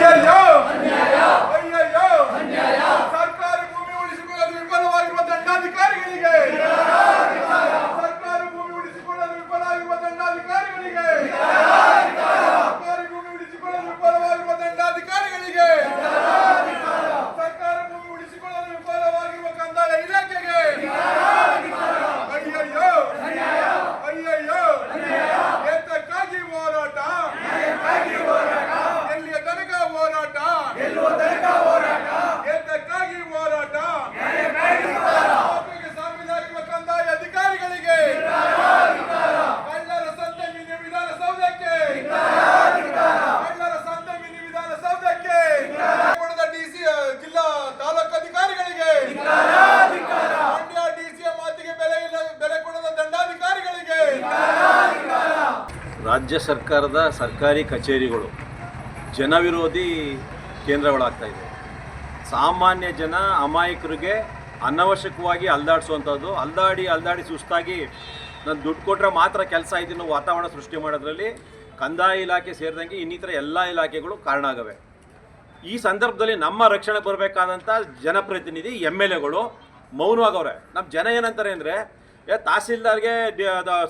감사합니다. ರಾಜ್ಯ ಸರ್ಕಾರದ ಸರ್ಕಾರಿ ಕಚೇರಿಗಳು ಜನವಿರೋಧಿ ಕೇಂದ್ರಗಳಾಗ್ತಾ ಇದೆ. ಸಾಮಾನ್ಯ ಜನ ಅಮಾಯಕರಿಗೆ ಅನವಶ್ಯಕವಾಗಿ ಅಲ್ದಾಡಿಸುವಂಥದ್ದು. ಅಲ್ದಾಡಿ ಅಲ್ದಾಡಿ ಸುಸ್ತಾಗಿ ನಾನು ದುಡ್ಡು ಕೊಟ್ಟರೆ ಮಾತ್ರ ಕೆಲಸ ಇದನ್ನು ವಾತಾವರಣ ಸೃಷ್ಟಿ ಮಾಡೋದ್ರಲ್ಲಿ ಕಂದಾಯ ಇಲಾಖೆ ಸೇರಿದಂಗೆ ಇನ್ನಿತರ ಎಲ್ಲ ಇಲಾಖೆಗಳು ಕಾರಣ ಆಗವೆ. ಈ ಸಂದರ್ಭದಲ್ಲಿ ನಮ್ಮ ರಕ್ಷಣೆ ಬರಬೇಕಾದಂಥ ಜನಪ್ರತಿನಿಧಿ ಎಂ ಎಲ್ ಎಗಳು ಮೌನವಾಗವ್ರೆ. ನಮ್ಮ ಜನ ಏನಂತಾರೆ ಅಂದರೆ ಏ, ತಹಸೀಲ್ದಾರ್ಗೆ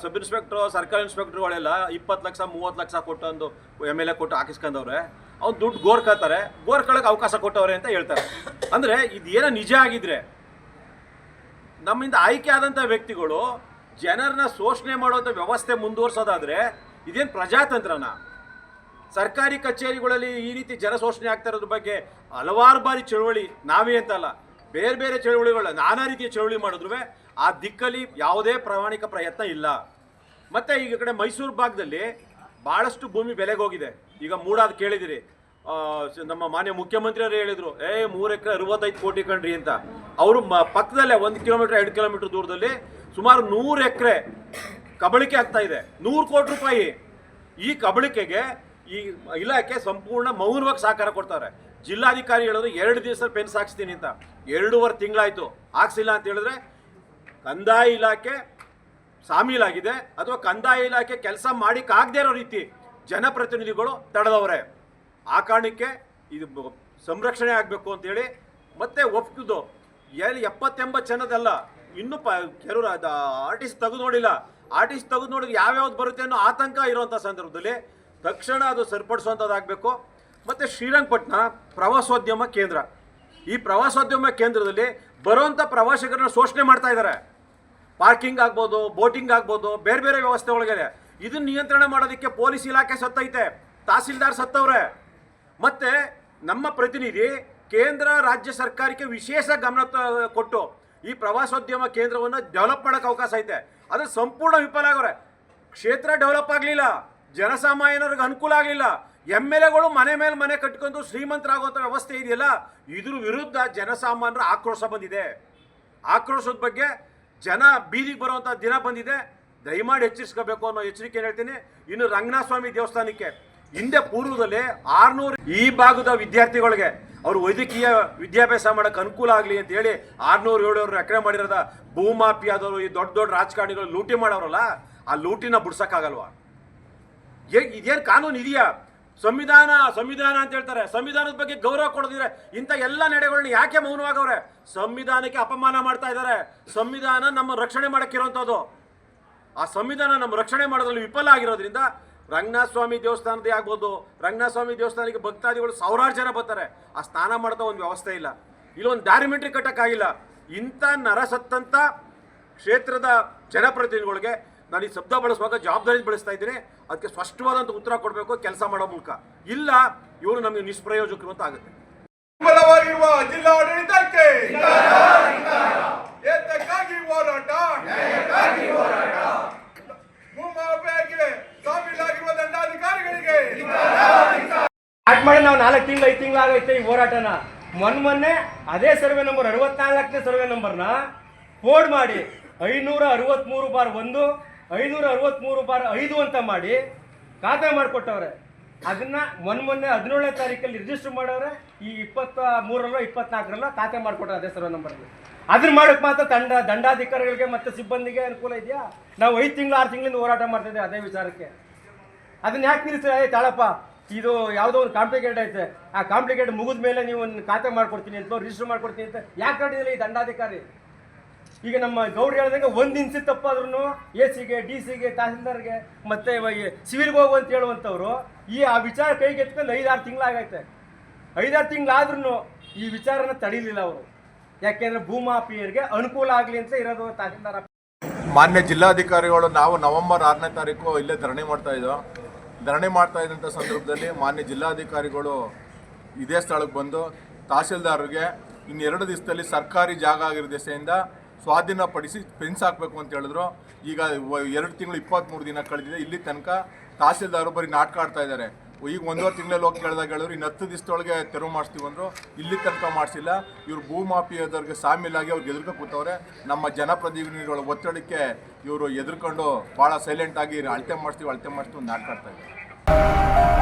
ಸಬ್ ಇನ್ಸ್ಪೆಕ್ಟ್ರು, ಸರ್ಕಲ್ ಇನ್ಸ್ಪೆಕ್ಟ್ರುಗಳೆಲ್ಲ ಇಪ್ಪತ್ತು ಲಕ್ಷ, ಮೂವತ್ತು ಲಕ್ಷ ಕೊಟ್ಟು ಒಂದು ಎಂ ಎಲ್ ಎ ಕೊಟ್ಟು ಹಾಕಿಸ್ಕೊಂಡವ್ರೆ. ಅವ್ನು ದುಡ್ಡು ಗೋರ್ಕತ್ತಾರೆ ಗೋರ್ಕೊಳ್ಳೋಕೆ ಅವಕಾಶ ಕೊಟ್ಟವ್ರೆ ಅಂತ ಹೇಳ್ತಾರೆ. ಅಂದರೆ ಇದು ಏನೋ ನಿಜ ಆಗಿದ್ರೆ ನಮ್ಮಿಂದ ಆಯ್ಕೆ ಆದಂಥ ವ್ಯಕ್ತಿಗಳು ಜನರನ್ನ ಶೋಷಣೆ ಮಾಡುವಂಥ ವ್ಯವಸ್ಥೆ ಮುಂದುವರ್ಸೋದಾದರೆ ಇದೇನು ಪ್ರಜಾತಂತ್ರನ? ಸರ್ಕಾರಿ ಕಚೇರಿಗಳಲ್ಲಿ ಈ ರೀತಿ ಜನ ಶೋಷಣೆ ಆಗ್ತಾ ಇರೋದ್ರ ಬಗ್ಗೆ ಹಲವಾರು ಬಾರಿ ಚಳುವಳಿ, ನಾವೇ ಅಂತಲ್ಲ, ಬೇರೆ ಬೇರೆ ಚಳುವಳಿಗಳು ನಾನಾ ರೀತಿಯ ಚಳುವಳಿ ಮಾಡಿದ್ರು ಆ ದಿಕ್ಕಲ್ಲಿ ಯಾವುದೇ ಪ್ರಾಮಾಣಿಕ ಪ್ರಯತ್ನ ಇಲ್ಲ. ಮತ್ತೆ ಈಗ ಕಡೆ ಮೈಸೂರು ಭಾಗದಲ್ಲಿ ಭಾಳಷ್ಟು ಭೂಮಿ ಬೆಲೆಗೆ ಹೋಗಿದೆ. ಈಗ ಮೂಡಾದ್ ಕೇಳಿದಿರಿ. ನಮ್ಮ ಮಾನ್ಯ ಮುಖ್ಯಮಂತ್ರಿಯವರು ಹೇಳಿದ್ರು, ಏ, ಮೂರು ಎಕರೆ ಅರವತ್ತೈದು ಕೋಟಿ ಕಣ್ರಿ ಅಂತ. ಅವರು ಪಕ್ಕದಲ್ಲೇ ಒಂದು ಕಿಲೋಮೀಟರ್, ಎರಡು ಕಿಲೋಮೀಟರ್ ದೂರದಲ್ಲಿ ಸುಮಾರು ನೂರು ಎಕರೆ ಕಬಳಿಕೆ ಆಗ್ತಾ ಇದೆ. ನೂರು ಕೋಟಿ ರೂಪಾಯಿ ಈ ಕಬಳಿಕೆಗೆ ಈ ಇಲಾಖೆ ಸಂಪೂರ್ಣ ಮೌನವಾಗಿ ಸಹಕಾರ ಕೊಡ್ತಾರೆ. ಜಿಲ್ಲಾಧಿಕಾರಿ ಹೇಳಿದ್ರು, ಎರಡು ದಿವಸ ಪೆನ್ಸ್ ಹಾಕ್ಸ್ತೀನಿ ಅಂತ. ಎರಡೂವರೆ ತಿಂಗಳಾಯಿತು. ಹಾಕ್ಸಿಲ್ಲ ಅಂತ ಹೇಳಿದ್ರೆ ಕಂದಾಯ ಇಲಾಖೆ ಸಾಮೀಲಾಗಿದೆ. ಅಥವಾ ಕಂದಾಯ ಇಲಾಖೆ ಕೆಲಸ ಮಾಡಿಕ್ಕಾಗದೇ ಇರೋ ರೀತಿ ಜನಪ್ರತಿನಿಧಿಗಳು ತಡೆದವ್ರೆ. ಆ ಕಾರಣಕ್ಕೆ ಇದು ಸಂರಕ್ಷಣೆ ಆಗಬೇಕು ಅಂತೇಳಿ ಮತ್ತೆ ಒಪ್ಪಿದ್ದು. ಎಲ್ಲಿ ಎಪ್ಪತ್ತೆಂಬತ್ತು ಜನದಲ್ಲ, ಇನ್ನೂ ಪ ಕೆಲವರು ಆರ್ಟಿಸ್ಟ್ ತೆಗೆದು ನೋಡಿಲ್ಲ. ಆರ್ಟಿಸ್ಟ್ ತೆಗೆದು ನೋಡಿದ್ರೆ ಯಾವ್ಯಾವ್ದು ಬರುತ್ತೆ ಅನ್ನೋ ಆತಂಕ ಇರುವಂಥ ಸಂದರ್ಭದಲ್ಲಿ ತಕ್ಷಣ ಅದು ಸರಿಪಡಿಸುವಂಥದ್ದಾಗಬೇಕು ಮತ್ತು ಶ್ರೀರಂಗಪಟ್ಟಣ ಪ್ರವಾಸೋದ್ಯಮ ಕೇಂದ್ರ. ಈ ಪ್ರವಾಸೋದ್ಯಮ ಕೇಂದ್ರದಲ್ಲಿ ಬರುವಂಥ ಪ್ರವಾಸಿಗರನ್ನ ಶೋಷಣೆ ಮಾಡ್ತಾ ಇದ್ದಾರೆ. ಪಾರ್ಕಿಂಗ್ ಆಗ್ಬೋದು, ಬೋಟಿಂಗ್ ಆಗ್ಬೋದು, ಬೇರೆ ಬೇರೆ ವ್ಯವಸ್ಥೆ ಒಳಗಿದೆ ಇದನ್ನ ನಿಯಂತ್ರಣ ಮಾಡೋದಕ್ಕೆ ಪೊಲೀಸ್ ಇಲಾಖೆ ಸತ್ತೈತೆ. ತಹಸೀಲ್ದಾರ್ ಸತ್ತವ್ರೆ. ಮತ್ತೆ ನಮ್ಮ ಪ್ರತಿನಿಧಿ ಕೇಂದ್ರ, ರಾಜ್ಯ ಸರ್ಕಾರಕ್ಕೆ ವಿಶೇಷ ಗಮನ ಕೊಟ್ಟು ಈ ಪ್ರವಾಸೋದ್ಯಮ ಕೇಂದ್ರವನ್ನು ಡೆವಲಪ್ ಮಾಡೋಕೆ ಅವಕಾಶ ಐತೆ. ಅದು ಸಂಪೂರ್ಣ ವಿಫಲ ಆಗವ್ರೆ. ಕ್ಷೇತ್ರ ಡೆವಲಪ್ ಆಗಲಿಲ್ಲ. ಜನಸಾಮಾನ್ಯರಿಗೆ ಅನುಕೂಲ ಆಗಲಿಲ್ಲ. ಎಂ ಎಲ್ ಎಗಳು ಮನೆ ಮೇಲೆ ಮನೆ ಕಟ್ಕೊಂಡು ಶ್ರೀಮಂತರಾಗುವಂಥ ವ್ಯವಸ್ಥೆ ಇದೆಯಲ್ಲ? ಇದ್ರ ವಿರುದ್ಧ ಜನಸಾಮಾನ್ಯರ ಆಕ್ರೋಶ ಬಂದಿದೆ. ಆಕ್ರೋಶದ ಬಗ್ಗೆ ಜನ ಬೀದಿಗೆ ಬರುವಂಥ ದಿನ ಬಂದಿದೆ. ದಯಮಾಡಿ ಎಚ್ಚರಿಸ್ಕೋಬೇಕು ಅನ್ನೋ ಎಚ್ಚರಿಕೆ ಹೇಳ್ತೀನಿ. ಇನ್ನು ರಂಗನಾಥ ಸ್ವಾಮಿ ದೇವಸ್ಥಾನಕ್ಕೆ ಹಿಂದೆ ಪೂರ್ವದಲ್ಲಿ ಆರ್ನೂರು ಈ ಭಾಗದ ವಿದ್ಯಾರ್ಥಿಗಳಿಗೆ ಅವರು ವೈದ್ಯಕೀಯ ವಿದ್ಯಾಭ್ಯಾಸ ಮಾಡೋಕೆ ಅನುಕೂಲ ಆಗಲಿ ಅಂತ ಹೇಳಿ ಆರ್ನೂರು ಏಳುನೂರು ಎಕರೆ ಮಾಡಿರೋದ ಭೂಮಾಪಿಯಾದವರು ಈ ದೊಡ್ಡ ದೊಡ್ಡ ರಾಜಕಾರಣಿಗಳು ಲೂಟಿ ಮಾಡೋರಲ್ಲ, ಆ ಲೂಟಿನ ಬಿಡ್ಸೋಕ್ಕಾಗಲ್ವಾ? ಇದೇನ್ ಕಾನೂನು ಇದೆಯಾ? ಸಂವಿಧಾನ ಸಂವಿಧಾನ ಅಂತ ಹೇಳ್ತಾರೆ. ಸಂವಿಧಾನದ ಬಗ್ಗೆ ಗೌರವ ಕೊಡದಿದ್ರೆ ಇಂಥ ಎಲ್ಲ ನಡೆಗಳನ್ನ ಯಾಕೆ ಮೌನವಾಗವ್ರೆ? ಸಂವಿಧಾನಕ್ಕೆ ಅಪಮಾನ ಮಾಡ್ತಾ ಇದ್ದಾರೆ ಸಂವಿಧಾನ ನಮ್ಮ ರಕ್ಷಣೆ ಮಾಡೋಕ್ಕಿರೋಂಥದ್ದು. ಆ ಸಂವಿಧಾನ ನಮ್ಮ ರಕ್ಷಣೆ ಮಾಡೋದ್ರಲ್ಲಿ ವಿಫಲ ಆಗಿರೋದ್ರಿಂದ ರಂಗನಾಥ ಸ್ವಾಮಿ ದೇವಸ್ಥಾನದೇ ಆಗ್ಬೋದು. ರಂಗನಾಥ ಸ್ವಾಮಿ ದೇವಸ್ಥಾನಕ್ಕೆ ಭಕ್ತಾದಿಗಳು ಸಾವಿರಾರು ಜನ ಬರ್ತಾರೆ. ಆ ಸ್ನಾನ ಮಾಡ್ತಾ ಒಂದು ವ್ಯವಸ್ಥೆ ಇಲ್ಲ. ಇಲ್ಲೊಂದು ದಾರಿಮೆಟ್ರಿ ಕಟ್ಟಕ್ಕಾಗಿಲ್ಲ. ಇಂಥ ನರಸತ್ತಂತ ಕ್ಷೇತ್ರದ ಜನಪ್ರತಿನಿಧಿಗಳಿಗೆ ನಾನು ಈ ಶಬ್ದ ಬಳಸುವಾಗ ಜವಾಬ್ದಾರಿ ಬಳಸ್ತಾ ಇದ್ದೀನಿ. ಅದಕ್ಕೆ ಸ್ಪಷ್ಟವಾದಂಥ ಉತ್ತರ ಕೊಡಬೇಕು ಕೆಲಸ ಮಾಡೋ ಮೂಲಕ. ಇಲ್ಲ ಇವರು ನಮಗೆ ನಿಷ್ಪ್ರಯೋಜಕರು ಅಂತ ಆಗುತ್ತೆ. ಜಿಲ್ಲಾಡಳಿತಕ್ಕೆ. ಏತಕ್ಕಾಗಿ ಹೋರಾಟ? ಭೂಮಾಫಿಯಾಗೆ ಸಾವಿಲಾಗಿರುವ ದಂಡಾಧಿಕಾರಿಗಳಿಗೆ. ಸ್ಟಾರ್ಟ್ ಮಾಡಿ ನಾವು ನಾಲ್ಕು ತಿಂಗಳು ಐದು ತಿಂಗಳು ಆಗೈತೆ ಈ ಹೋರಾಟನ. ಮೊನ್ನೆ ಮೊನ್ನೆ ಅದೇ ಸರ್ವೆ ನಂಬರ್ ಅರವತ್ನಾಲ್ಕನೇ ಸರ್ವೆ ನಂಬರ್ನ ಫೋರ್ಡ್ ಮಾಡಿ ಐನೂರ ಅರವತ್ಮೂರು ಬಾರ್ ಒಂದು ಐನೂರ ಅರವತ್ತ್ಮೂರು ಬಾರ್ ಐದು ಅಂತ ಮಾಡಿ ಖಾತೆ ಮಾಡಿಕೊಟ್ಟವ್ರೆ. ಅದನ್ನ ಮೊನ್ನೆ ಮೊನ್ನೆ ಹದಿನೇಳನೇ ತಾರೀಕಲ್ಲಿ ರಿಜಿಸ್ಟರ್ ಮಾಡವ್ರೆ ಈ ಇಪ್ಪತ್ತ ಮೂರರಲ್ಲೋ ಇಪ್ಪತ್ನಾಲ್ಕರಲ್ಲೋ ಖಾತೆ ಮಾಡಿಕೊಟ್ರೆ ಅದೇ ಸರ್ವೆ ನಂಬರ್ಗೆ ಅದನ್ನ ಮಾಡೋಕ್ಕೆ ಮಾತ್ರ ದಂಡ ದಂಡಾಧಿಕಾರಿಗಳಿಗೆ ಮತ್ತು ಸಿಬ್ಬಂದಿಗೆ ಅನುಕೂಲ ಇದೆಯಾ? ನಾವು ಐದು ತಿಂಗಳು, ಆರು ತಿಂಗಳಿಂದ ಹೋರಾಟ ಮಾಡ್ತಿದ್ದೆ ಅದೇ ವಿಚಾರಕ್ಕೆ. ಅದನ್ನ ಯಾಕೆ ನಿಲ್ಲಿಸ್ತಾರೆ ಏ ತಾಳಪ್ಪ, ಇದು ಯಾವುದೋ ಒಂದು ಕಾಂಪ್ಲಿಕೇಟ್ ಐತೆ. ಆ ಕಾಂಪ್ಲಿಕೇಟ್ ಮುಗಿದ ಮೇಲೆ ನೀವು ಒಂದು ಖಾತೆ ಮಾಡ್ಕೊಡ್ತೀನಿ ಅಂತ ರಿಜಿಸ್ಟರ್ ಮಾಡಿಕೊಡ್ತೀನಿ ಅಂತ. ಯಾಕೆ ಕಟ್ಟಿದಿಲ್ಲ ಈ ದಂಡಾಧಿಕಾರಿ? ಈಗ ನಮ್ಮ ಗೌರಿ ಹೇಳ್ದಂಗೆ ಒಂದು ಇಂಚು ತಪ್ಪಾದ್ರೂ ಎ ಸಿಗೆ ಡಿ ಸಿಗೆ ತಹಸೀಲ್ದಾರ್ಗೆ ಮತ್ತೆ ಸಿವಿಲ್ಗೆ ಹೋಗು ಅಂತ ಹೇಳುವಂಥವ್ರು ಈ ಆ ವಿಚಾರ ಕೈಗೆ ಎತ್ಕೊಂಡು ಐದಾರು ತಿಂಗಳಾಗೈತೆ. ಐದಾರು ತಿಂಗಳಾದ್ರೂ ಈ ವಿಚಾರನ ತಡೀಲಿಲ್ಲ ಅವರು. ಯಾಕೆಂದ್ರೆ ಭೂಮಾಪಿಯರಿಗೆ ಅನುಕೂಲ ಆಗಲಿ ಅಂತ ಇರೋದು ತಹಸೀಲ್ದಾರ್ ಮಾನ್ಯ ಜಿಲ್ಲಾಧಿಕಾರಿಗಳು, ನಾವು ನವೆಂಬರ್ ಆರನೇ ತಾರೀಕು ಇಲ್ಲೇ ಧರಣಿ ಮಾಡ್ತಾ ಇದ್ದೋ ಧರಣಿ ಮಾಡ್ತಾ ಇದ್ದಂಥ ಸಂದರ್ಭದಲ್ಲಿ ಮಾನ್ಯ ಜಿಲ್ಲಾಧಿಕಾರಿಗಳು ಇದೇ ಸ್ಥಳಕ್ಕೆ ಬಂದು ತಹಸೀಲ್ದಾರ್ಗೆ ಇನ್ನೆರಡು ದಿವಸದಲ್ಲಿ ಸರ್ಕಾರಿ ಜಾಗ ಆಗಿರೋ ದೆಸೆಯಿಂದ ಸ್ವಾಧೀನಪಡಿಸಿ ಫೆನ್ಸ್ ಹಾಕಬೇಕು ಅಂತ ಹೇಳಿದ್ರು. ಈಗ ಎರಡು ತಿಂಗಳು ಇಪ್ಪತ್ತ್ಮೂರು ದಿನ ಕಳೆದಿದೆ. ಇಲ್ಲಿ ತನಕ ತಹಸೀಲ್ದಾರು ಬರೀ ನಾಟಕ ಆಡ್ತಾ ಇದ್ದಾರೆ. ಈಗ ಒಂದೂವರೆ ತಿಂಗಳಲ್ಲಿ ಹೋಗಿ ಕೇಳಿದಾಗ ಹೇಳಿದ್ರು, ಇನ್ನು ಹತ್ತು ದಿವಸದೊಳಗೆ ತೆರವು ಮಾಡಿಸ್ತೀವಿ ಅಂದರು. ಇಲ್ಲಿ ತನಕ ಮಾಡಿಸಿಲ್ಲ. ಇವರು ಭೂಮಾಫಿಯಾದವ್ರಿಗೆ ಸಾಮೀಲಾಗಿ ಅವ್ರಿಗೆ ಎದುರ್ಕ ಕೂತವ್ರೆ. ನಮ್ಮ ಜನಪ್ರತಿನಿಧಿಗಳ ಒತ್ತಡಕ್ಕೆ ಇವರು ಎದುರ್ಕೊಂಡು ಭಾಳ ಸೈಲೆಂಟ್ ಆಗಿ ಅಳತೆ ಮಾಡಿಸ್ತೀವಿ, ಅಳತೆ ನಾಟಕ ಆಡ್ತಾ ಇದ್ದಾರೆ.